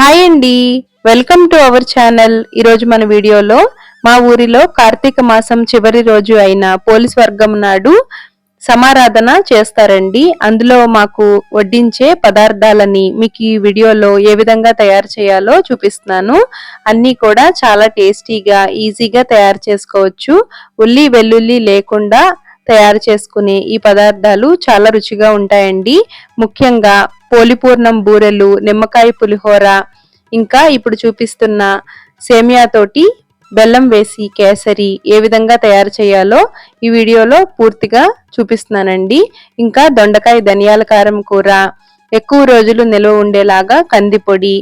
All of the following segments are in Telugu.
హాయ్ అండి. Welcome to our channel. ఈరోజు మన వీడియోలో మా ఊరిలో కార్తీక మాసం చివరి రోజు అయిన పోలీస్ వర్గం నాడు సమారాధన చేస్తారండి. అందులో మాకు వడ్డించే పదార్థాలని మీకు ఈ వీడియోలో ఏ విధంగా తయారు చేయాలో చూపిస్తున్నాను. అన్నీ కూడా చాలా టేస్టీగా ఈజీగా తయారు చేసుకోవచ్చు. ఉల్లి వెల్లుల్లి లేకుండా తయారు చేసుకునే ఈ పదార్థాలు చాలా రుచిగా ఉంటాయండి. ముఖ్యంగా పోలిపూర్ణం బూరెలు నిమ్మకాయ పులిహోర ఇంకా ఇప్పుడు చూపిస్తున్న సేమియాతోటి బెల్లం వేసి కేసరి ఏ విధంగా తయారు చేయాలో ఈ వీడియోలో పూర్తిగా చూపిస్తున్నానండి. ఇంకా దొండకాయ ధనియాల కారం కూర ఎక్కువ రోజులు నిల్వ ఉండేలాగా కందిపొడి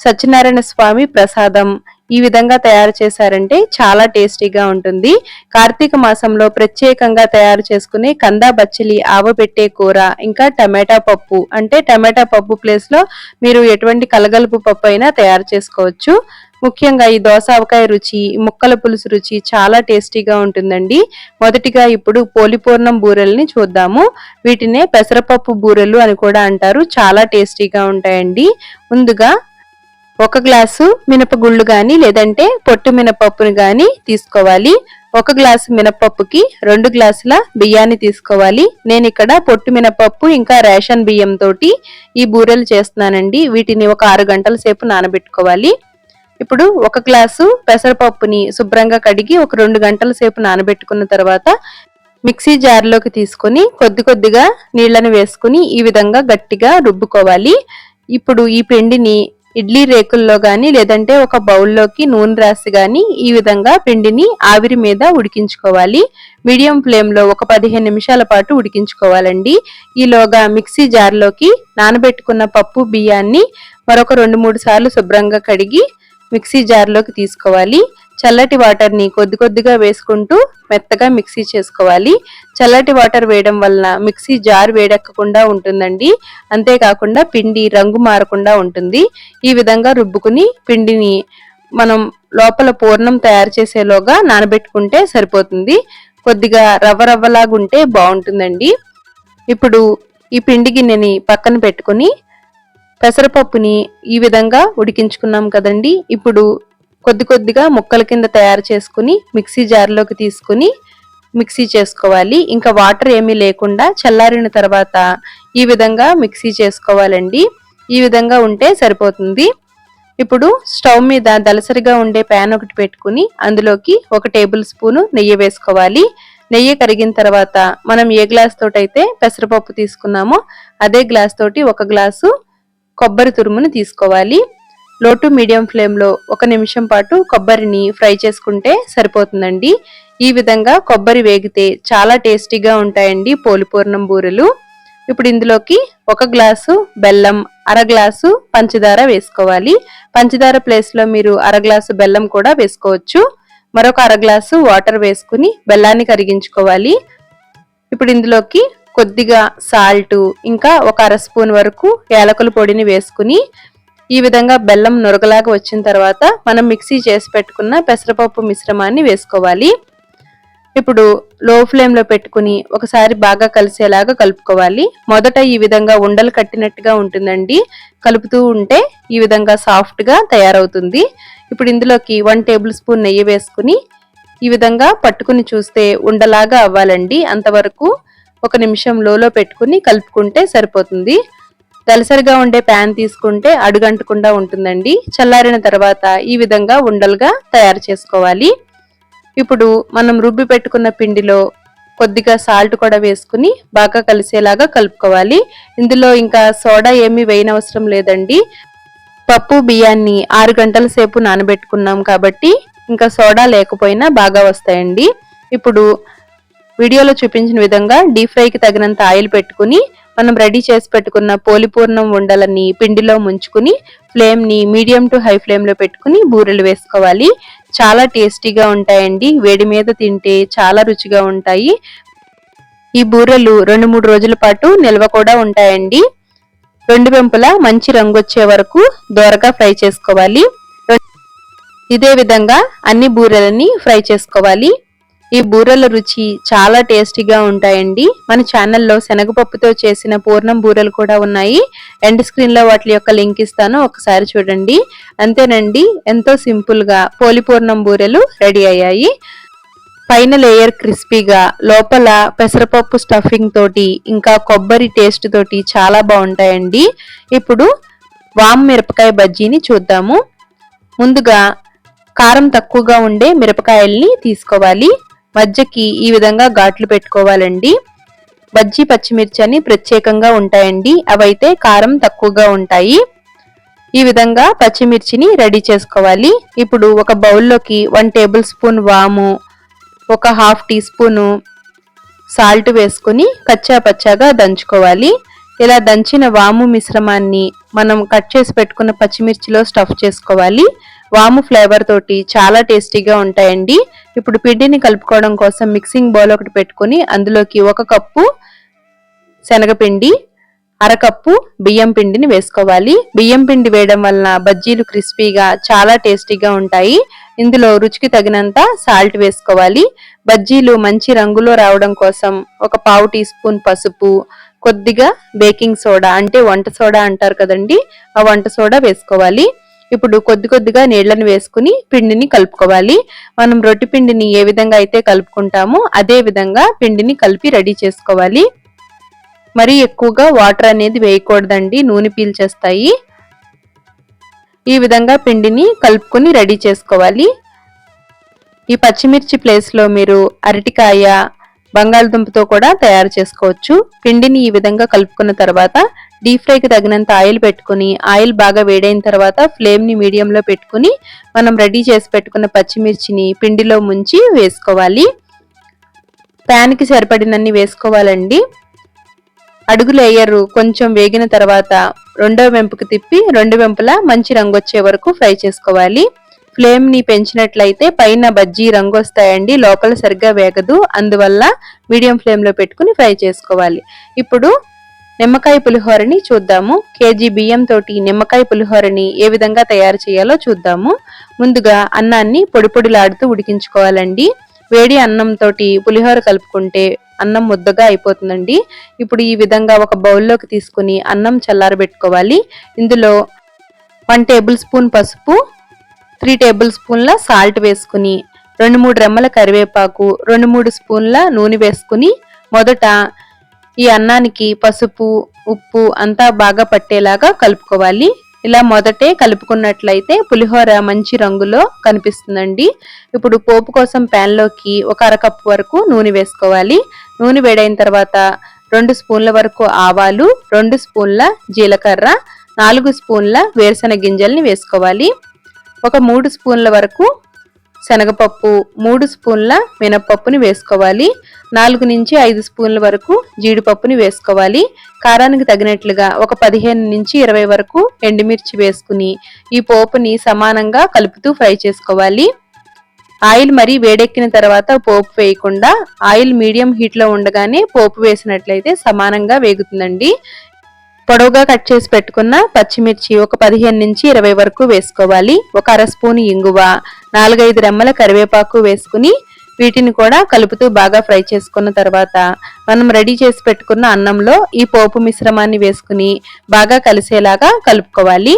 సత్యనారాయణ స్వామి ప్రసాదం ఈ విధంగా తయారు చేశారంటే చాలా టేస్టీగా ఉంటుంది. కార్తీక మాసంలో ప్రత్యేకంగా తయారు చేసుకునే కందా బచ్చలి ఆవపెట్టే కూర ఇంకా టమాటా పప్పు. అంటే టమాటా పప్పు ప్లేస్లో మీరు ఎటువంటి కలగలుపు పప్పు అయినా తయారు చేసుకోవచ్చు. ముఖ్యంగా ఈ దోసావకాయ రుచి ముక్కల పులుసు రుచి చాలా టేస్టీగా ఉంటుందండి. మొదటిగా ఇప్పుడు పోలిపూర్ణం బూరెల్ని చూద్దాము. వీటినే పెసరపప్పు బూరెలు అని కూడా అంటారు. చాలా టేస్టీగా ఉంటాయండి. ముందుగా ఒక గ్లాసు మినపగుళ్ళు గాని లేదంటే పొట్టు మినపప్పుని గాని తీసుకోవాలి. ఒక గ్లాసు మినపప్పుకి రెండు గ్లాసుల బియ్యాన్ని తీసుకోవాలి. నేను ఇక్కడ పొట్టు మినపప్పు ఇంకా రేషన్ బియ్యం తోటి ఈ బూరెలు చేస్తున్నానండి. వీటిని ఒక ఆరు గంటల సేపు నానబెట్టుకోవాలి. ఇప్పుడు ఒక గ్లాసు పెసరపప్పుని శుభ్రంగా కడిగి ఒక రెండు గంటల సేపు నానబెట్టుకున్న తర్వాత మిక్సీ జార్లోకి తీసుకొని కొద్ది కొద్దిగా నీళ్ళను వేసుకుని ఈ విధంగా గట్టిగా రుబ్బుకోవాలి. ఇప్పుడు ఈ పిండిని ఇడ్లీ రేకుల్లో గాని లేదంటే ఒక బౌల్లోకి నూనె రాసి గాని ఈ విధంగా పిండిని ఆవిరి మీద ఉడికించుకోవాలి. మీడియం ఫ్లేమ్లో ఒక పదిహేను నిమిషాల పాటు ఉడికించుకోవాలండి. ఈలోగా మిక్సీ జార్లోకి నానబెట్టుకున్న పప్పు బియ్యాన్ని మరొక రెండు మూడు సార్లు శుభ్రంగా కడిగి మిక్సీ జార్లోకి తీసుకోవాలి. చల్లటి వాటర్ని కొద్ది కొద్దిగా వేసుకుంటూ మెత్తగా మిక్సీ చేసుకోవాలి. చల్లటి వాటర్ వేయడం వలన మిక్సీ జార్ వేడెక్కకుండా ఉంటుందండి. అంతేకాకుండా పిండి రంగు మారకుండా ఉంటుంది. ఈ విధంగా రుబ్బుకుని పిండిని మనం లోపల పూర్ణం తయారు చేసేలోగా నానబెట్టుకుంటే సరిపోతుంది. కొద్దిగా రవ్వ రవ్వలాగుంటే బాగుంటుందండి. ఇప్పుడు ఈ పిండి గిన్నెని పక్కన పెట్టుకుని పెసరపప్పుని ఈ విధంగా ఉడికించుకున్నాం కదండి. ఇప్పుడు కొద్ది కొద్దిగా ముక్కల కింద తయారు చేసుకుని మిక్సీ జార్లోకి తీసుకుని మిక్సీ చేసుకోవాలి. ఇంకా వాటర్ ఏమీ లేకుండా చల్లారిన తర్వాత ఈ విధంగా మిక్సీ చేసుకోవాలండి. ఈ విధంగా ఉంటే సరిపోతుంది. ఇప్పుడు స్టవ్ మీద దలసరిగా ఉండే ప్యాన్ ఒకటి పెట్టుకుని అందులోకి ఒక టేబుల్ స్పూను నెయ్యి వేసుకోవాలి. నెయ్యి కరిగిన తర్వాత మనం ఏ గ్లాస్ తోటైతే పెసరపప్పు తీసుకున్నామో అదే గ్లాస్ తోటి ఒక గ్లాసు కొబ్బరి తురుమును తీసుకోవాలి. లో టు మీడియం ఫ్లేమ్లో ఒక నిమిషం పాటు కొబ్బరిని ఫ్రై చేసుకుంటే సరిపోతుందండి. ఈ విధంగా కొబ్బరి వేగితే చాలా టేస్టీగా ఉంటాయండి పోలిపూర్ణం బూరెలు. ఇప్పుడు ఇందులోకి ఒక గ్లాసు బెల్లం అర గ్లాసు పంచదార వేసుకోవాలి. పంచదార ప్లేస్లో మీరు అర గ్లాసు బెల్లం కూడా వేసుకోవచ్చు. మరొక అర గ్లాసు వాటర్ వేసుకుని బెల్లాన్ని కరిగించుకోవాలి. ఇప్పుడు ఇందులోకి కొద్దిగా సాల్ట్ ఇంకా ఒక అర స్పూన్ వరకు యాలకుల పొడిని వేసుకుని ఈ విధంగా బెల్లం నురగలాగా వచ్చిన తర్వాత మనం మిక్సీ చేసి పెట్టుకున్న పెసరపప్పు మిశ్రమాన్ని వేసుకోవాలి. ఇప్పుడు లో ఫ్లేమ్లో పెట్టుకుని ఒకసారి బాగా కలిసేలాగా కలుపుకోవాలి. మొదట ఈ విధంగా ఉండలు కట్టినట్టుగా ఉంటుందండి. కలుపుతూ ఉంటే ఈ విధంగా సాఫ్ట్గా తయారవుతుంది. ఇప్పుడు ఇందులోకి వన్ టేబుల్ స్పూన్ నెయ్యి వేసుకుని ఈ విధంగా పట్టుకుని చూస్తే ఉండలాగా అవ్వాలండి. అంతవరకు ఒక నిమిషం లోలో పెట్టుకుని కలుపుకుంటే సరిపోతుంది. దలసరిగా ఉండే ప్యాన్ తీసుకుంటే అడుగంటకుండా ఉంటుందండి. చల్లారిన తర్వాత ఈ విధంగా ఉండలుగా తయారు చేసుకోవాలి. ఇప్పుడు మనం రుబ్బి పెట్టుకున్న పిండిలో కొద్దిగా సాల్ట్ కూడా వేసుకుని బాగా కలిసేలాగా కలుపుకోవాలి. ఇందులో ఇంకా సోడా ఏమీ వేయనవసరం లేదండి. పప్పు బియ్యాన్ని ఆరు గంటల సేపు నానబెట్టుకున్నాం కాబట్టి ఇంకా సోడా లేకపోయినా బాగా వస్తాయండి. ఇప్పుడు వీడియోలో చూపించిన విధంగా డీప్ ఫ్రైకి తగినంత ఆయిల్ పెట్టుకుని మనం రెడీ చేసి పెట్టుకున్న పోలిపూర్ణం ఉండలని పిండిలో ముంచుకుని ఫ్లేమ్ని మీడియం టు హై ఫ్లేమ్లో పెట్టుకుని బూరెలు వేసుకోవాలి. చాలా టేస్టీగా ఉంటాయండి. వేడి మీద తింటే చాలా రుచిగా ఉంటాయి. ఈ బూరెలు రెండు మూడు రోజుల పాటు నిల్వ కూడా ఉంటాయండి. రెండు వెంపులా మంచి రంగు వచ్చే వరకు దోరగా ఫ్రై చేసుకోవాలి. ఇదే విధంగా అన్ని బూరెలని ఫ్రై చేసుకోవాలి. ఈ బూరెల రుచి చాలా టేస్టీగా ఉంటాయండి. మన ఛానల్లో శనగపప్పుతో చేసిన పూర్ణం బూరెలు కూడా ఉన్నాయి. ఎండ్ స్క్రీన్లో వాటి యొక్క లింక్ ఇస్తాను ఒకసారి చూడండి. అంతేనండి ఎంతో సింపుల్గా పోలిపూర్ణం బూరెలు రెడీ అయ్యాయి. పైన లేయర్ క్రిస్పీగా లోపల పెసరపప్పు స్టఫింగ్ తోటి ఇంకా కొబ్బరి టేస్ట్ తోటి చాలా బాగుంటాయండి. ఇప్పుడు వామ్ మిరపకాయ బజ్జీని చూద్దాము. ముందుగా కారం తక్కువగా ఉండే మిరపకాయల్ని తీసుకోవాలి. మజ్జకి ఈ విధంగా ఘాట్లు పెట్టుకోవాలండి. బజ్జీ పచ్చిమిర్చి అని ప్రత్యేకంగా ఉంటాయండి. అవైతే కారం తక్కువగా ఉంటాయి. ఈ విధంగా పచ్చిమిర్చిని రెడీ చేసుకోవాలి. ఇప్పుడు ఒక బౌల్లోకి వన్ టేబుల్ స్పూన్ వాము ఒక హాఫ్ టీ స్పూను సాల్ట్ వేసుకుని కచ్చా పచ్చాగా దంచుకోవాలి. ఇలా దంచిన వాము మిశ్రమాన్ని మనం కట్ చేసి పెట్టుకున్న పచ్చిమిర్చిలో స్టఫ్ చేసుకోవాలి. వాము ఫ్లేవర్ తోటి చాలా టేస్టీగా ఉంటాయండి. ఇప్పుడు పిండిని కలుపుకోవడం కోసం మిక్సింగ్ బౌల్ ఒకటి పెట్టుకుని అందులోకి ఒక కప్పు శనగపిండి అరకప్పు బియ్యం పిండిని వేసుకోవాలి. బియ్యం పిండి వేయడం వలన బజ్జీలు క్రిస్పీగా చాలా టేస్టీగా ఉంటాయి. ఇందులో రుచికి తగినంత సాల్ట్ వేసుకోవాలి. బజ్జీలు మంచి రంగులో రావడం కోసం ఒక పావు టీ స్పూన్ పసుపు కొద్దిగా బేకింగ్ సోడా అంటే వంట సోడా అంటారు కదండి ఆ వంట సోడా వేసుకోవాలి. ఇప్పుడు కొద్ది కొద్దిగా నీళ్ళను వేసుకుని పిండిని కలుపుకోవాలి. మనం రొట్టి పిండిని ఏ విధంగా అయితే కలుపుకుంటామో అదే విధంగా పిండిని కలిపి రెడీ చేసుకోవాలి. మరి ఎక్కువగా వాటర్ అనేది వేయకూడదండి నూనె పీల్చేస్తాయి. ఈ విధంగా పిండిని కలుపుకొని రెడీ చేసుకోవాలి. ఈ పచ్చిమిర్చి ప్లేస్లో మీరు అరటికాయ బంగాళదుంపతో కూడా తయారు చేసుకోవచ్చు. పిండిని ఈ విధంగా కలుపుకున్న తర్వాత డీప్ ఫ్రైకి తగినంత ఆయిల్ పెట్టుకుని ఆయిల్ బాగా వేడైన తర్వాత ఫ్లేమ్ని మీడియంలో పెట్టుకుని మనం రెడీ చేసి పెట్టుకున్న పచ్చిమిర్చిని పిండిలో ముంచి వేసుకోవాలి. ప్యాన్కి సరిపడినన్ని వేసుకోవాలండి. అడుగు లేయర్ కొంచెం వేగిన తర్వాత రెండో వెంపుకు తిప్పి రెండు వెంపులా మంచి రంగు వచ్చే వరకు ఫ్రై చేసుకోవాలి. ఫ్లేమ్ని పెంచినట్లయితే పైన బజ్జీ రంగు వస్తాయండి లోపల సరిగ్గా వేగదు. అందువల్ల మీడియం ఫ్లేమ్లో పెట్టుకుని ఫ్రై చేసుకోవాలి. ఇప్పుడు నిమ్మకాయ పులిహోరని చూద్దాము. కేజీ బియ్యం తోటి నిమ్మకాయ పులిహోరని ఏ విధంగా తయారు చేయాలో చూద్దాము. ముందుగా అన్నాన్ని పొడి పొడిలాడుతూ ఉడికించుకోవాలండి. వేడి అన్నంతో పులిహోర కలుపుకుంటే అన్నం ముద్దగా అయిపోతుందండి. ఇప్పుడు ఈ విధంగా ఒక బౌల్లోకి తీసుకుని అన్నం చల్లారబెట్టుకోవాలి. ఇందులో వన్ టేబుల్ స్పూన్ పసుపు త్రీ టేబుల్ స్పూన్ల సాల్ట్ వేసుకుని రెండు మూడు రెమ్మల కరివేపాకు రెండు మూడు స్పూన్ల నూనె వేసుకుని మొదట ఈ అన్నానికి పసుపు ఉప్పు అంతా బాగా పట్టేలాగా కలుపుకోవాలి. ఇలా మొదటే కలుపుకున్నట్లయితే పులిహోర మంచి రంగులో కనిపిస్తుందండి. ఇప్పుడు పోపు కోసం ప్యాన్లోకి ఒక అరకప్పు వరకు నూనె వేసుకోవాలి. నూనె వేడైన తర్వాత రెండు స్పూన్ల వరకు ఆవాలు రెండు స్పూన్ల జీలకర్ర నాలుగు స్పూన్ల వేరుశెనగ గింజల్ని వేసుకోవాలి. ఒక మూడు స్పూన్ల వరకు శనగపప్పు మూడు స్పూన్ల మినప్పప్పుని వేసుకోవాలి. నాలుగు నుంచి ఐదు స్పూన్ల వరకు జీడిపప్పుని వేసుకోవాలి. కారానికి తగినట్లుగా ఒక పదిహేను నుంచి ఇరవై వరకు ఎండుమిర్చి వేసుకుని ఈ పోపుని సమానంగా కలుపుతూ ఫ్రై చేసుకోవాలి. ఆయిల్ మరీ వేడెక్కిన తర్వాత పోపు వేయకుండా ఆయిల్ మీడియం హీట్లో ఉండగానే పోపు వేసినట్లయితే సమానంగా వేగుతుందండి. పొడవుగా కట్ చేసి పెట్టుకున్న పచ్చిమిర్చి ఒక పదిహేను నుంచి ఇరవై వరకు వేసుకోవాలి. ఒక అర స్పూన్ ఇంగువ నాలుగైదు రెమ్మల కరివేపాకు వేసుకుని వీటిని కూడా కలుపుతూ బాగా ఫ్రై చేసుకున్న తర్వాత మనం రెడీ చేసి పెట్టుకున్న అన్నంలో ఈ పోపు మిశ్రమాన్ని వేసుకుని బాగా కలిసేలాగా కలుపుకోవాలి.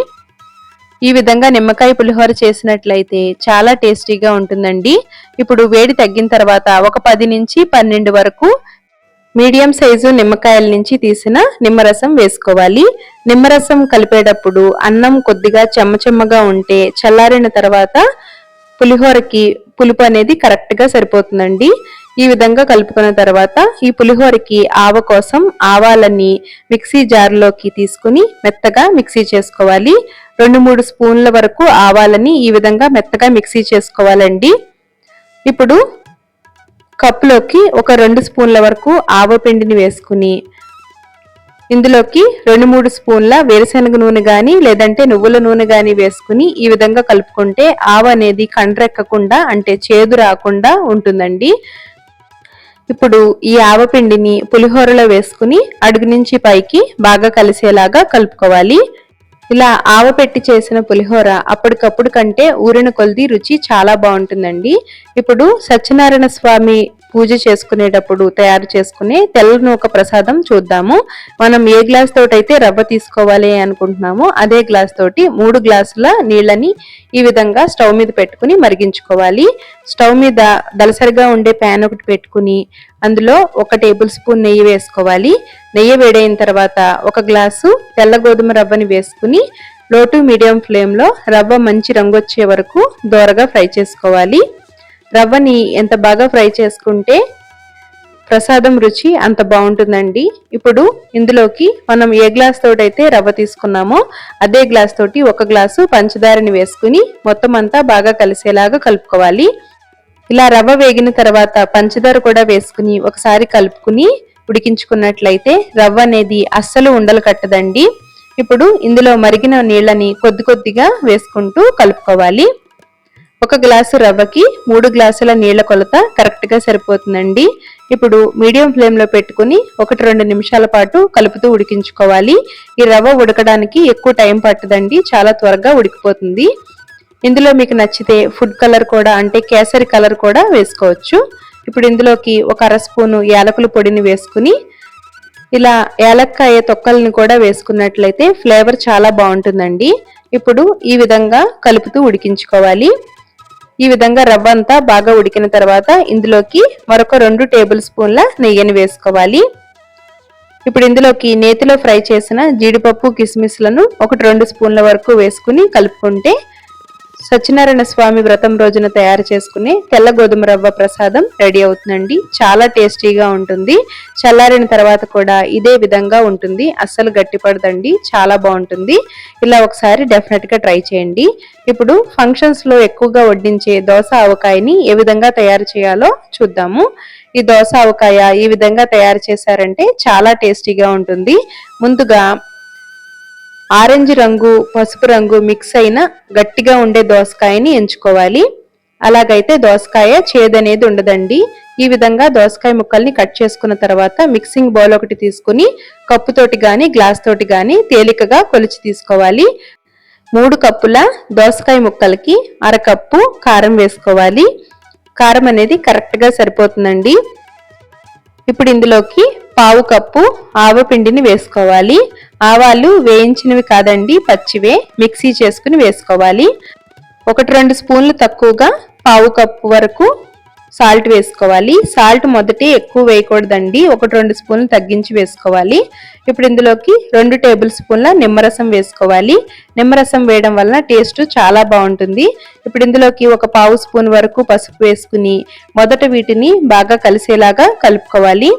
ఈ విధంగా నిమ్మకాయ పులిహోర చేసినట్లయితే చాలా టేస్టీగా ఉంటుందండి. ఇప్పుడు వేడి తగ్గిన తర్వాత ఒక పది నుంచి పన్నెండు వరకు మీడియం సైజు నిమ్మకాయల నుంచి తీసిన నిమ్మరసం వేసుకోవాలి. నిమ్మరసం కలిపేటప్పుడు అన్నం కొద్దిగా చెమ్మచెమ్మగా ఉంటే చల్లారిన తర్వాత పులిహోరకి పులుపు అనేది కరెక్ట్గా సరిపోతుందండి. ఈ విధంగా కలుపుకున్న తర్వాత ఈ పులిహోరకి ఆవ కోసం ఆవాలని మిక్సీ జార్లోకి తీసుకుని మెత్తగా మిక్సీ చేసుకోవాలి. రెండు మూడు స్పూన్ల వరకు ఆవాలని ఈ విధంగా మెత్తగా మిక్సీ చేసుకోవాలండి. ఇప్పుడు కప్లోకి ఒక రెండు స్పూన్ల వరకు ఆవపిండిని వేసుకుని ఇందులోకి రెండు మూడు స్పూన్ల వేరుశనగ నూనె కానీ లేదంటే నువ్వుల నూనె కానీ వేసుకుని ఈ విధంగా కలుపుకుంటే ఆవ అనేది కండ్రెక్కకుండా అంటే చేదు రాకుండా ఉంటుందండి. ఇప్పుడు ఈ ఆవపిండిని పులిహోరలో వేసుకుని అడుగు నుంచి పైకి బాగా కలిసేలాగా కలుపుకోవాలి. ఇలా ఆవపెట్టి చేసిన పులిహోర అప్పటికప్పుడు కంటే ఊరిన కొలిది రుచి చాలా బాగుంటుందండి. ఇప్పుడు సత్యనారాయణ స్వామి పూజ చేసుకునేటప్పుడు తయారు చేసుకునే తెల్ల నూక ప్రసాదం చూద్దాము. మనం ఏ గ్లాస్ తోటి అయితే రవ్వ తీసుకోవాలి అనుకుంటున్నామో అదే గ్లాస్ తోటి మూడు గ్లాసుల నీళ్ళని ఈ విధంగా స్టవ్ మీద పెట్టుకుని మరిగించుకోవాలి. స్టవ్ మీద దలసరిగా ఉండే ప్యాన్ ఒకటి పెట్టుకుని అందులో ఒక టేబుల్ స్పూన్ నెయ్యి వేసుకోవాలి. నెయ్యి వేడైన తర్వాత ఒక గ్లాసు తెల్ల గోధుమ రవ్వని వేసుకుని లో టు మీడియం ఫ్లేమ్లో రవ్వ మంచి రంగు వచ్చే వరకు దోరగా ఫ్రై చేసుకోవాలి. రవ్వని ఎంత బాగా ఫ్రై చేసుకుంటే ప్రసాదం రుచి అంత బాగుంటుందండి. ఇప్పుడు ఇందులోకి మనం ఏ గ్లాస్ తోటైతే రవ్వ తీసుకున్నామో అదే గ్లాస్ తోటి ఒక గ్లాసు పంచదారని వేసుకుని మొత్తం అంతా బాగా కలిసేలాగా కలుపుకోవాలి. ఇలా రవ్వ వేగిన తర్వాత పంచదార కూడా వేసుకుని ఒకసారి కలుపుకుని ఉడికించుకున్నట్లయితే రవ్వ అనేది అస్సలు ఉండలు కట్టదండి. ఇప్పుడు ఇందులో మరిగిన నీళ్ళని కొద్ది కొద్దిగా వేసుకుంటూ కలుపుకోవాలి. ఒక గ్లాసు రవ్వకి మూడు గ్లాసుల నీళ్ళ కొలత కరెక్ట్గా సరిపోతుందండి. ఇప్పుడు మీడియం ఫ్లేమ్లో పెట్టుకుని ఒకటి రెండు నిమిషాల పాటు కలుపుతూ ఉడికించుకోవాలి. ఈ రవ్వ ఉడకడానికి ఎక్కువ టైం పట్టదండి చాలా త్వరగా ఉడికిపోతుంది. ఇందులో మీకు నచ్చితే ఫుడ్ కలర్ కూడా అంటే కేసరి కలర్ కూడా వేసుకోవచ్చు. ఇప్పుడు ఇందులోకి ఒక అర స్పూను యాలకుల పొడిని వేసుకుని ఇలా యాలక్కాయ తొక్కల్ని కూడా వేసుకున్నట్లయితే ఫ్లేవర్ చాలా బాగుంటుందండి. ఇప్పుడు ఈ విధంగా కలుపుతూ ఉడికించుకోవాలి. ఈ విధంగా రవ్వ అంతా బాగా ఉడికిన తర్వాత ఇందులోకి మరొక రెండు టేబుల్ స్పూన్ల నెయ్యిని వేసుకోవాలి. ఇప్పుడు ఇందులోకి నేతిలో ఫ్రై చేసిన జీడిపప్పు కిస్మిస్లను ఒకటి రెండు స్పూన్ల వరకు వేసుకుని కలుపుకుంటే సత్యనారాయణ స్వామి వ్రతం రోజున తయారు చేసుకునే తెల్ల గోధుమ రవ్వ ప్రసాదం రెడీ అవుతుందండి. చాలా టేస్టీగా ఉంటుంది. చల్లారిన తర్వాత కూడా ఇదే విధంగా ఉంటుంది. అస్సలు గట్టిపడదండి. చాలా బాగుంటుంది. ఇలా ఒకసారి డెఫినెట్గా ట్రై చేయండి. ఇప్పుడు ఫంక్షన్స్లో ఎక్కువగా వడ్డించే దోశ ఆవకాయని ఏ విధంగా తయారు చేయాలో చూద్దాము. ఈ దోశ ఆవకాయ ఈ విధంగా తయారు చేశారంటే చాలా టేస్టీగా ఉంటుంది. ముందుగా ఆరెంజ్ రంగు పసుపు రంగు మిక్స్ అయిన గట్టిగా ఉండే దోసకాయని ఎంచుకోవాలి. అలాగైతే దోసకాయ చేదనేది ఉండదండి. ఈ విధంగా దోసకాయ ముక్కల్ని కట్ చేసుకున్న తర్వాత మిక్సింగ్ బౌల్ ఒకటి తీసుకుని కప్పుతోటి గాని గ్లాస్ తోటి గాని తేలికగా కొలిచి తీసుకోవాలి. మూడు కప్పుల దోసకాయ ముక్కలకి అరకప్పు కారం వేసుకోవాలి. కారం అనేది కరెక్ట్గా సరిపోతుందండి. ఇప్పుడు ఇందులోకి పావు కప్పు ఆవపిండిని వేసుకోవాలి. ఆవాలు వేయించినవి కాదండి పచ్చివే మిక్సీ చేసుకుని వేసుకోవాలి. ఒకటి రెండు స్పూన్లు తక్కువగా పావు కప్పు వరకు సాల్ట్ వేసుకోవాలి. సాల్ట్ మొదటి ఎక్కువ వేయకూడదండి ఒకటి రెండు స్పూన్లు తగ్గించి వేసుకోవాలి. ఇప్పుడు ఇందులోకి రెండు టేబుల్ స్పూన్ల నిమ్మరసం వేసుకోవాలి. నిమ్మరసం వేయడం వలన టేస్ట్ చాలా బాగుంటుంది. ఇప్పుడు ఇందులోకి ఒక పావు స్పూన్ వరకు పసుపు వేసుకుని మొదట వీటిని బాగా కలిసేలాగా కలుపుకోవాలి.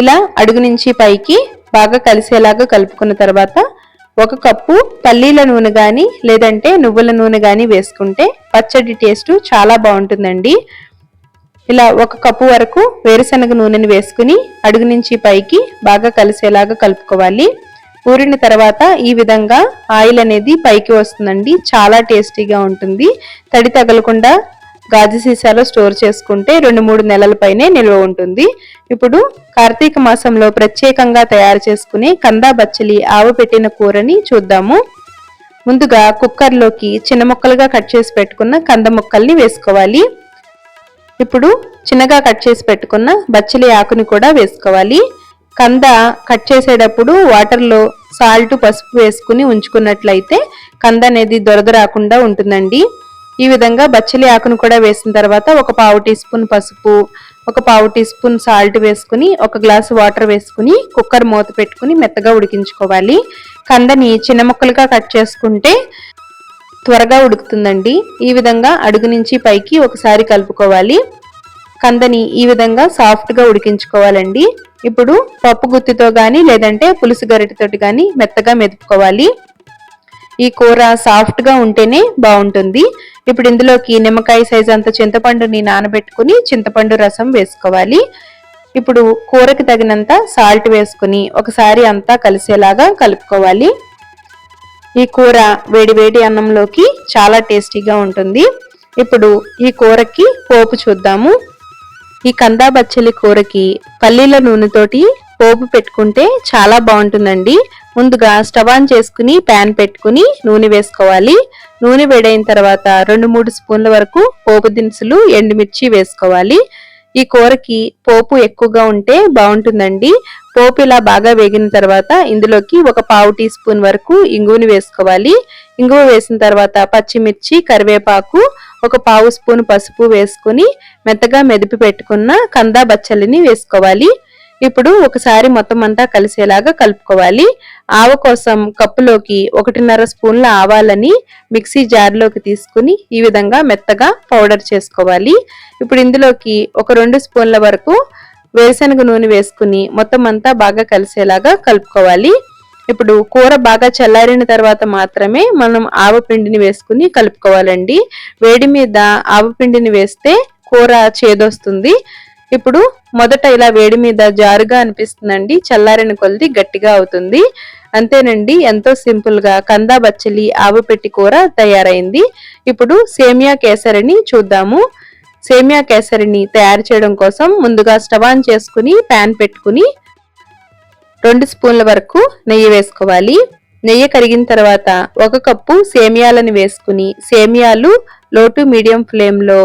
ఇలా అడుగు నుంచి పైకి బాగా కలిసేలాగా కలుపుకున్న తర్వాత ఒక కప్పు పల్లీల నూనె కానీ లేదంటే నువ్వుల నూనె కానీ వేసుకుంటే పచ్చడి టేస్ట్ చాలా బాగుంటుందండి. ఇలా ఒక కప్పు వరకు వేరుశనగ నూనెని వేసుకుని అడుగు నుంచి పైకి బాగా కలిసేలాగా కలుపుకోవాలి. ఊరిన తర్వాత ఈ విధంగా ఆయిల్ అనేది పైకి వస్తుందండి. చాలా టేస్టీగా ఉంటుంది. తడి తగలకుండా గాజు సీసాలో స్టోర్ చేసుకుంటే రెండు మూడు నెలల పైనే నిల్వ ఉంటుంది. ఇప్పుడు కార్తీక మాసంలో ప్రత్యేకంగా తయారు చేసుకునే కందా బచ్చలి ఆవు పెట్టిన కూరని చూద్దాము. ముందుగా కుక్కర్లోకి చిన్న ముక్కలుగా కట్ చేసి పెట్టుకున్న కంద ముక్కల్ని వేసుకోవాలి. ఇప్పుడు చిన్నగా కట్ చేసి పెట్టుకున్న బచ్చలి ఆకుని కూడా వేసుకోవాలి. కంద కట్ చేసేటప్పుడు వాటర్లో సాల్ట్ పసుపు వేసుకుని ఉంచుకున్నట్లయితే కంద అనేది దొరద రాకుండా ఉంటుందండి. ఈ విధంగా బచ్చలి ఆకును కూడా వేసిన తర్వాత ఒక పావు టీ స్పూన్ పసుపు ఒక పావు టీ స్పూన్ సాల్ట్ వేసుకుని ఒక గ్లాసు వాటర్ వేసుకుని కుక్కర్ మూత పెట్టుకుని మెత్తగా ఉడికించుకోవాలి. కందని చిన్న ముక్కలుగా కట్ చేసుకుంటే త్వరగా ఉడుకుతుందండి. ఈ విధంగా అడుగు నుంచి పైకి ఒకసారి కలుపుకోవాలి. కందని ఈ విధంగా సాఫ్ట్గా ఉడికించుకోవాలండి. ఇప్పుడు పప్పు గుత్తితో కానీ లేదంటే పులుసు గరిటెతోటి కానీ మెత్తగా మెదుపుకోవాలి. ఈ కూర సాఫ్ట్గా ఉంటేనే బాగుంటుంది. ఇప్పుడు ఇందులోకి నిమ్మకాయ సైజ్ అంత చింతపండుని నానబెట్టుకుని చింతపండు రసం వేసుకోవాలి. ఇప్పుడు కూరకి తగినంత సాల్ట్ వేసుకుని ఒకసారి అంతా కలిసేలాగా కలుపుకోవాలి. ఈ కూర వేడి వేడి అన్నంలోకి చాలా టేస్టీగా ఉంటుంది. ఇప్పుడు ఈ కూరకి పోపు చూద్దాము. ఈ కందా బచ్చలి కూరకి పల్లీల నూనెతోటి పోపు పెట్టుకుంటే చాలా బాగుంటుందండి. ముందుగా స్టవ్ ఆన్ చేసుకుని ప్యాన్ పెట్టుకుని నూనె వేసుకోవాలి. నూనె వేడైన తర్వాత రెండు మూడు స్పూన్ల వరకు పోపు దినుసులు ఎండుమిర్చి వేసుకోవాలి. ఈ కూరకి పోపు ఎక్కువగా ఉంటే బాగుంటుందండి. పోపు ఇలా బాగా వేగిన తర్వాత ఇందులోకి ఒక పావు టీ స్పూన్ వరకు ఇంగువని వేసుకోవాలి. ఇంగువ వేసిన తర్వాత పచ్చిమిర్చి కరివేపాకు ఒక పావు స్పూన్ పసుపు వేసుకుని మెత్తగా మెదిపి పెట్టుకున్న కందా బచ్చలిని వేసుకోవాలి. ఇప్పుడు ఒకసారి మొత్తం అంతా కలిసేలాగా కలుపుకోవాలి. ఆవ కోసం కప్పులోకి ఒకటిన్నర స్పూన్ల ఆవాలని మిక్సీ జార్లోకి తీసుకుని ఈ విధంగా మెత్తగా పౌడర్ చేసుకోవాలి. ఇప్పుడు ఇందులోకి ఒక రెండు స్పూన్ల వరకు వేరుశనగ నూనె వేసుకుని మొత్తం అంతా బాగా కలిసేలాగా కలుపుకోవాలి. ఇప్పుడు కూర బాగా చల్లారిన తర్వాత మాత్రమే మనం ఆవపిండిని వేసుకుని కలుపుకోవాలండి. వేడి మీద ఆవపిండిని వేస్తే కూర చేదొస్తుంది. ఇప్పుడు మొదట ఇలా వేడి మీద జారుగా అనిపిస్తుందండి. చల్లారిన కొలిది గట్టిగా అవుతుంది. అంతేనండి ఎంతో సింపుల్గా కందా బచ్చలి ఆవుపెట్టి కూర తయారైంది. ఇప్పుడు సేమియా కేసరిని చూద్దాము. సేమియా కేసరిని తయారు చేయడం కోసం ముందుగా స్టవ్ ఆన్ చేసుకుని ప్యాన్ పెట్టుకుని రెండు స్పూన్ల వరకు నెయ్యి వేసుకోవాలి. నెయ్యి కరిగిన తర్వాత ఒక కప్పు సేమియాలను వేసుకుని సేమియాలు లో టు మీడియం ఫ్లేమ్లో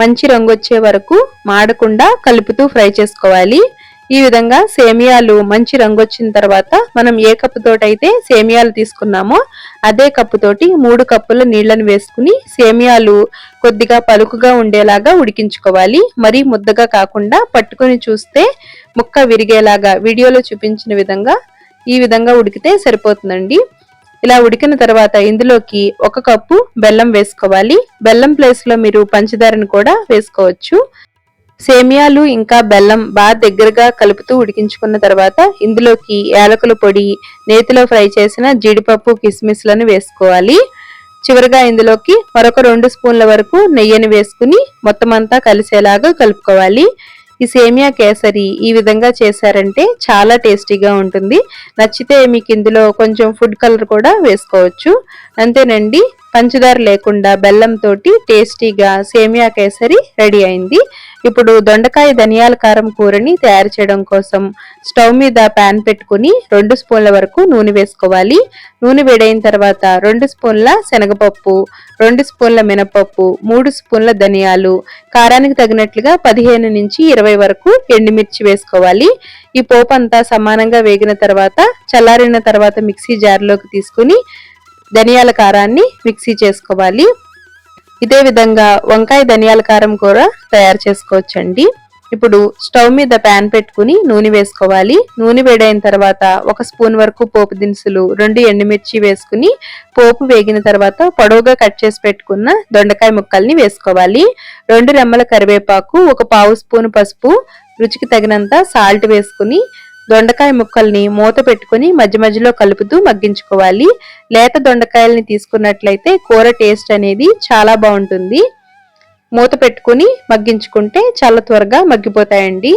మంచి రంగు వచ్చే వరకు మాడకుండా కలుపుతూ ఫ్రై చేసుకోవాలి. ఈ విధంగా సేమియాలు మంచి రంగు వచ్చిన తర్వాత మనం ఏ కప్పుతోటైతే అయితే సేమియాలు తీసుకున్నామో అదే కప్పుతోటి మూడు కప్పుల నీళ్ళను వేసుకుని సేమియాలు కొద్దిగా పలుకుగా ఉండేలాగా ఉడికించుకోవాలి. మరీ ముద్దగా కాకుండా పట్టుకుని చూస్తే ముక్క విరిగేలాగా వీడియోలో చూపించిన విధంగా ఈ విధంగా ఉడికితే సరిపోతుందండి. ఇలా ఉడికిన తర్వాత ఇందులోకి ఒక కప్పు బెల్లం వేసుకోవాలి. బెల్లం ప్లేస్లో మీరు పంచదారను కూడా వేసుకోవచ్చు. సేమియాలు ఇంకా బెల్లం బాగా దగ్గరగా కలుపుతూ ఉడికించుకున్న తర్వాత ఇందులోకి యాలకుల పొడి నేతిలో ఫ్రై చేసిన జీడిపప్పు కిస్మిస్లను వేసుకోవాలి. చివరిగా ఇందులోకి మరొక రెండు స్పూన్ల వరకు నెయ్యిని వేసుకుని మొత్తం అంతా కలిసేలాగా కలుపుకోవాలి. ఈ సేమియా కేసరి ఈ విధంగా చేశారంటే చాలా టేస్టీగా ఉంటుంది. నచ్చితే మీకు ఇందులో కొంచెం ఫుడ్ కలర్ కూడా వేసుకోవచ్చు. అంతేనండి పంచదార లేకుండా బెల్లం తోటి టేస్టీగా సేమియా కేసరి రెడీ అయింది. ఇప్పుడు దొండకాయ ధనియాల కారం కూరని తయారు చేయడం కోసం స్టవ్ మీద ప్యాన్ పెట్టుకుని రెండు స్పూన్ల వరకు నూనె వేసుకోవాలి. నూనె వేడైన తర్వాత రెండు స్పూన్ల శనగపప్పు రెండు స్పూన్ల మినపప్పు మూడు స్పూన్ల ధనియాలు కారానికి తగినట్లుగా పదిహేను నుంచి ఇరవై వరకు ఎండుమిర్చి వేసుకోవాలి. ఈ పోపు అంతా సమానంగా వేగిన తర్వాత చల్లారిన తర్వాత మిక్సీ జార్లోకి తీసుకుని ధనియాల కారాన్ని మిక్సీ చేసుకోవాలి. ఇదే విధంగా వంకాయ ధనియాల కారం కూర తయారు చేసుకోవచ్చండి. ఇప్పుడు స్టవ్ మీద ప్యాన్ పెట్టుకుని నూనె వేసుకోవాలి. నూనె వేడైన తర్వాత ఒక స్పూన్ వరకు పోపు దినుసులు రెండు ఎండుమిర్చి వేసుకుని పోపు వేగిన తర్వాత పొడవుగా కట్ చేసి పెట్టుకున్న దొండకాయ ముక్కల్ని వేసుకోవాలి. రెండు రెమ్మల కరివేపాకు ఒక పావు స్పూన్ పసుపు రుచికి తగినంత సాల్ట్ వేసుకుని దొండకాయ ముక్కల్ని మూత పెట్టుకుని మధ్య మధ్యలో కలుపుతూ మగ్గించుకోవాలి. లేత దొండకాయల్ని తీసుకున్నట్లయితే కూర టేస్ట్ అనేది చాలా బాగుంటుంది. మూత పెట్టుకుని మగ్గించుకుంటే చాలా త్వరగా మగ్గిపోతాయండి.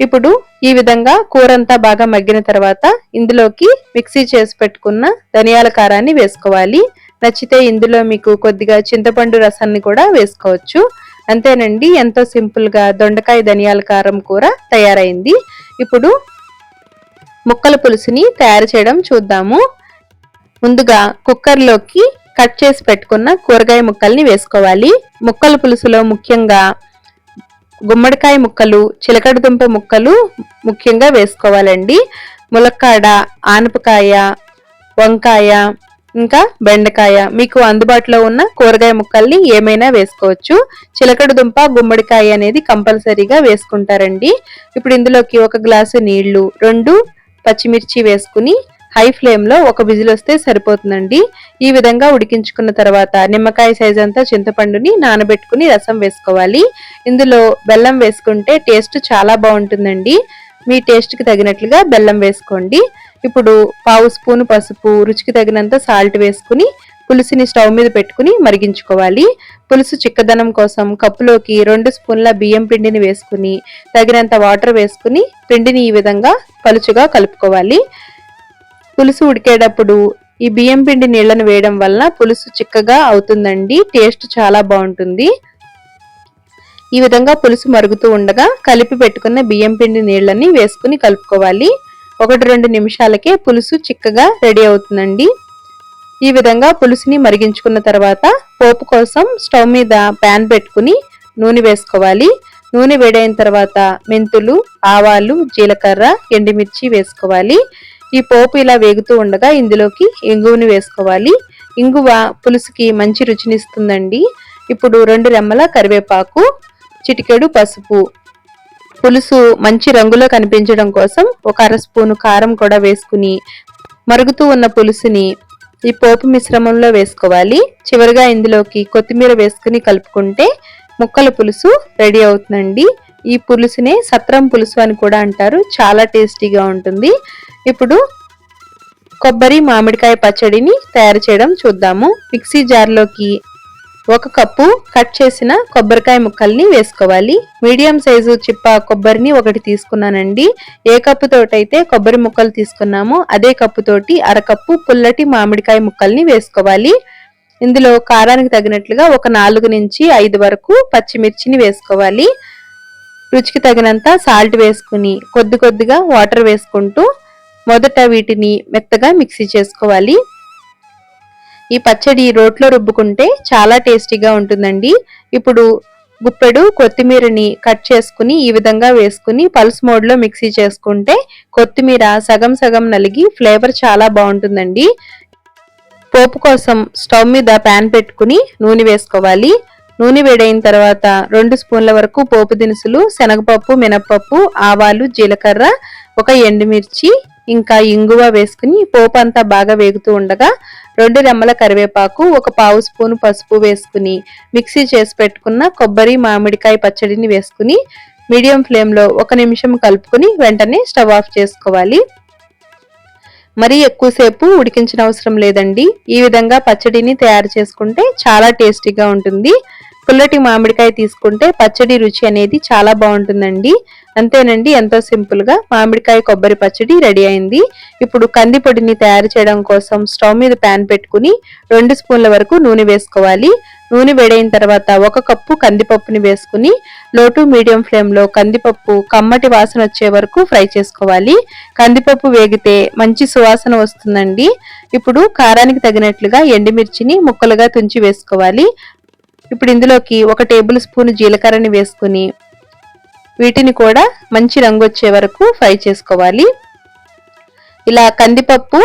ఇప్పుడు ఈ విధంగా కూర అంతా బాగా మగ్గిన తర్వాత ఇందులోకి మిక్సీ చేసి పెట్టుకున్న ధనియాల కారాన్ని వేసుకోవాలి. నచ్చితే ఇందులో మీకు కొద్దిగా చింతపండు రసాన్ని కూడా వేసుకోవచ్చు. అంతేనండి ఎంతో సింపుల్గా దొండకాయ ధనియాల కారం కూర తయారైంది. ఇప్పుడు ముక్కల పులుసుని తయారు చేయడం చూద్దాము. ముందుగా కుక్కర్లోకి కట్ చేసి పెట్టుకున్న కూరగాయ ముక్కల్ని వేసుకోవాలి. ముక్కల పులుసులో ముఖ్యంగా గుమ్మడికాయ ముక్కలు చిలకడ దుంప ముక్కలు ముఖ్యంగా వేసుకోవాలండి. ములక్కాడ ఆనపకాయ వంకాయ ఇంకా బెండకాయ మీకు అందుబాటులో ఉన్న కూరగాయ ముక్కల్ని ఏమైనా వేసుకోవచ్చు. చిలకడ దుంప గుమ్మడికాయ అనేది కంపల్సరీగా వేసుకుంటారండి. ఇప్పుడు ఇందులోకి ఒక గ్లాసు నీళ్ళు రెండు పచ్చిమిర్చి వేసుకుని హై ఫ్లేమ్లో ఒక విజిల్ వస్తే సరిపోతుందండి. ఈ విధంగా ఉడికించుకున్న తర్వాత నిమ్మకాయ సైజ్ అంతా చింతపండుని నానబెట్టుకుని రసం వేసుకోవాలి. ఇందులో బెల్లం వేసుకుంటే టేస్ట్ చాలా బాగుంటుందండి. మీ టేస్ట్కి తగినట్లుగా బెల్లం వేసుకోండి. ఇప్పుడు పావు స్పూన్ పసుపు రుచికి తగినంత సాల్ట్ వేసుకుని పులుసుని స్టవ్ మీద పెట్టుకుని మరిగించుకోవాలి. పులుసు చిక్కదనం కోసం కప్పులోకి రెండు స్పూన్ల బియ్యం పిండిని వేసుకుని తగినంత వాటర్ వేసుకుని పిండిని ఈ విధంగా పలుచుగా కలుపుకోవాలి. పులుసు ఉడికేటప్పుడు ఈ బియ్యం పిండి నీళ్ళను వేయడం వల్ల పులుసు చిక్కగా అవుతుందండి టేస్ట్ చాలా బాగుంటుంది. ఈ విధంగా పులుసు మరుగుతూ ఉండగా కలిపి పెట్టుకున్న బియ్యం పిండి నీళ్ళని వేసుకుని కలుపుకోవాలి. ఒకటి రెండు నిమిషాలకే పులుసు చిక్కగా రెడీ అవుతుందండి. ఈ విధంగా పులుసుని మరిగించుకున్న తర్వాత పోపు కోసం స్టవ్ మీద ప్యాన్ పెట్టుకుని నూనె వేసుకోవాలి. నూనె వేడైన తర్వాత మెంతులు ఆవాలు జీలకర్ర ఎండుమిర్చి వేసుకోవాలి. ఈ పోపు ఇలా వేగుతూ ఉండగా ఇందులోకి ఇంగువని వేసుకోవాలి. ఇంగువ పులుసుకి మంచి రుచినిస్తుందండి. ఇప్పుడు రెండు రెమ్మల కరివేపాకు చిటికెడు పసుపు పులుసు మంచి రంగులో కనిపించడం కోసం ఒక అర స్పూను కారం కూడా వేసుకుని మరుగుతూ ఉన్న పులుసుని ఈ పోపు మిశ్రమంలో వేసుకోవాలి. చివరిగా ఇందులోకి కొత్తిమీర వేసుకుని కలుపుకుంటే ముక్కల పులుసు రెడీ అవుతుందండి. ఈ పులుసునే సత్రం పులుసు అని కూడా అంటారు. చాలా టేస్టీగా ఉంటుంది. ఇప్పుడు కొబ్బరి మామిడికాయ పచ్చడిని తయారు చేయడం చూద్దాము. మిక్సీ జార్లోకి ఒక కప్పు కట్ చేసిన కొబ్బరికాయ ముక్కల్ని వేసుకోవాలి. మీడియం సైజు చిప్ప కొబ్బరిని ఒకటి తీసుకున్నానండి. ఏ కప్పు తోటైతే కొబ్బరి ముక్కలు తీసుకున్నామో అదే కప్పుతోటి అరకప్పు పుల్లటి మామిడికాయ ముక్కల్ని వేసుకోవాలి. ఇందులో కారానికి తగినట్లుగా ఒక నాలుగు నుంచి ఐదు వరకు పచ్చిమిర్చిని వేసుకోవాలి. రుచికి తగినంత సాల్ట్ వేసుకుని కొద్ది కొద్దిగా వాటర్ వేసుకుంటూ మొదట వీటిని మెత్తగా మిక్సీ చేసుకోవాలి. ఈ పచ్చడి రోట్లో రుబ్బుకుంటే చాలా టేస్టీగా ఉంటుందండి. ఇప్పుడు గుప్పెడు కొత్తిమీరని కట్ చేసుకుని ఈ విధంగా వేసుకుని పల్స్ మోడ్లో మిక్సీ చేసుకుంటే కొత్తిమీర సగం సగం నలిగి ఫ్లేవర్ చాలా బాగుంటుందండి. పోపు కోసం స్టవ్ మీద ప్యాన్ పెట్టుకుని నూనె వేసుకోవాలి. నూనె వేడైన తర్వాత రెండు స్పూన్ల వరకు పోపు దినుసులు శనగపప్పు మినపప్పు ఆవాలు జీలకర్ర ఒక ఎండుమిర్చి ఇంకా ఇంగువ వేసుకుని పోపు అంతా బాగా వేగుతూ ఉండగా రెండు రెమ్మల కరివేపాకు ఒక పావు స్పూన్ పసుపు వేసుకుని మిక్సీ చేసి పెట్టుకున్న కొబ్బరి మామిడికాయ పచ్చడిని వేసుకుని మీడియం ఫ్లేమ్లో ఒక నిమిషం కలుపుకుని వెంటనే స్టవ్ ఆఫ్ చేసుకోవాలి. మరీ ఎక్కువసేపు ఉడికించిన అవసరం లేదండి. ఈ విధంగా పచ్చడిని తయారు చేసుకుంటే చాలా టేస్టీగా ఉంటుంది. పుల్లటి మామిడికాయ తీసుకుంటే పచ్చడి రుచి అనేది చాలా బాగుంటుందండి. అంతేనండి ఎంతో సింపుల్గా మామిడికాయ కొబ్బరి పచ్చడి రెడీ అయింది. ఇప్పుడు కంది పొడిని తయారు చేయడం కోసం స్టవ్ మీద ప్యాన్ పెట్టుకుని రెండు స్పూన్ల వరకు నూనె వేసుకోవాలి. నూనె వేడైన తర్వాత ఒక కప్పు కందిపప్పుని వేసుకుని లోటు మీడియం ఫ్లేమ్లో కందిపప్పు కమ్మటి వాసన వచ్చే వరకు ఫ్రై చేసుకోవాలి. కందిపప్పు వేగితే మంచి సువాసన వస్తుందండి. ఇప్పుడు కారానికి తగినట్లుగా ఎండుమిర్చిని ముక్కలుగా తుంచి వేసుకోవాలి. ఇప్పుడు ఇందులోకి ఒక టేబుల్ స్పూన్ జీలకర్రని వేసుకుని వీటిని కూడా మంచి రంగు వచ్చే వరకు ఫ్రై చేసుకోవాలి. ఇలా కందిపప్పు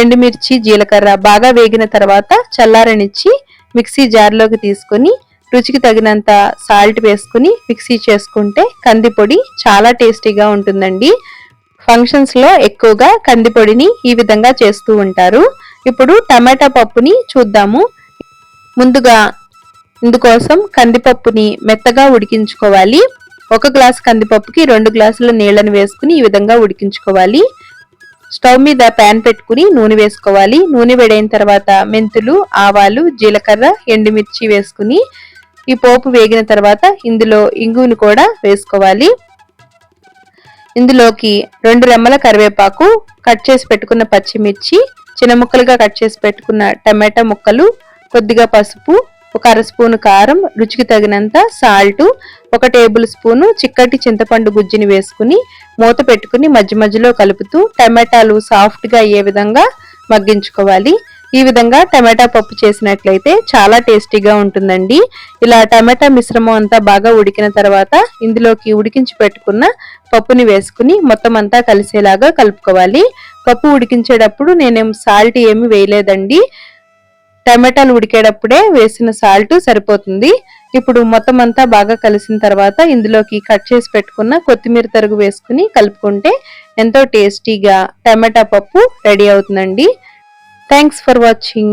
ఎండుమిర్చి జీలకర్ర బాగా వేగిన తర్వాత చల్లారనిచ్చి మిక్సీ జార్లోకి తీసుకొని రుచికి తగినంత సాల్ట్ వేసుకుని మిక్సీ చేసుకుంటే కందిపొడి చాలా టేస్టీగా ఉంటుందండి. ఫంక్షన్స్లో ఎక్కువగా కందిపొడిని ఈ విధంగా చేస్తూ ఉంటారు. ఇప్పుడు టమాటా పప్పుని చూద్దాము. ముందుగా ఇందుకోసం కందిపప్పుని మెత్తగా ఉడికించుకోవాలి. ఒక గ్లాస్ కందిపప్పుకి రెండు గ్లాసుల నీళ్ళని వేసుకుని ఈ విధంగా ఉడికించుకోవాలి. స్టవ్ మీద ప్యాన్ పెట్టుకుని నూనె వేసుకోవాలి. నూనె వేడైన తర్వాత మెంతులు ఆవాలు జీలకర్ర ఎండుమిర్చి వేసుకుని ఈ పోపు వేగిన తర్వాత ఇందులో ఇంగుని కూడా వేసుకోవాలి. ఇందులోకి రెండు రెమ్మల కరివేపాకు కట్ చేసి పెట్టుకున్న పచ్చిమిర్చి చిన్న ముక్కలుగా కట్ చేసి పెట్టుకున్న టమాటా ముక్కలు కొద్దిగా పసుపు ఒక అర స్పూను కారం రుచికి తగినంత సాల్ట్ ఒక టేబుల్ స్పూను చిక్కటి చింతపండు గుజ్జుని వేసుకుని మూత పెట్టుకుని మధ్య మధ్యలో కలుపుతూ టమాటాలు సాఫ్ట్గా అయ్యే విధంగా మగ్గించుకోవాలి. ఈ విధంగా టమాటా పప్పు చేసినట్లయితే చాలా టేస్టీగా ఉంటుందండి. ఇలా టమాటా మిశ్రమం అంతా బాగా ఉడికిన తర్వాత ఇందులోకి ఉడికించి పెట్టుకున్న పప్పుని వేసుకుని మొత్తం అంతా కలిసేలాగా కలుపుకోవాలి. పప్పు ఉడికించేటప్పుడు నేనేం సాల్ట్ ఏమి వేయలేదండి. టమాటాలు ఉడికేటప్పుడే వేసిన సాల్ట్ సరిపోతుంది. ఇప్పుడు మొత్తం అంతా బాగా కలిసిన తర్వాత ఇందులోకి కట్ చేసి పెట్టుకున్న కొత్తిమీర తరుగు వేసుకుని కలుపుకుంటే ఎంతో టేస్టీగా టమాటా పప్పు రెడీ అవుతుందండి. Thanks for watching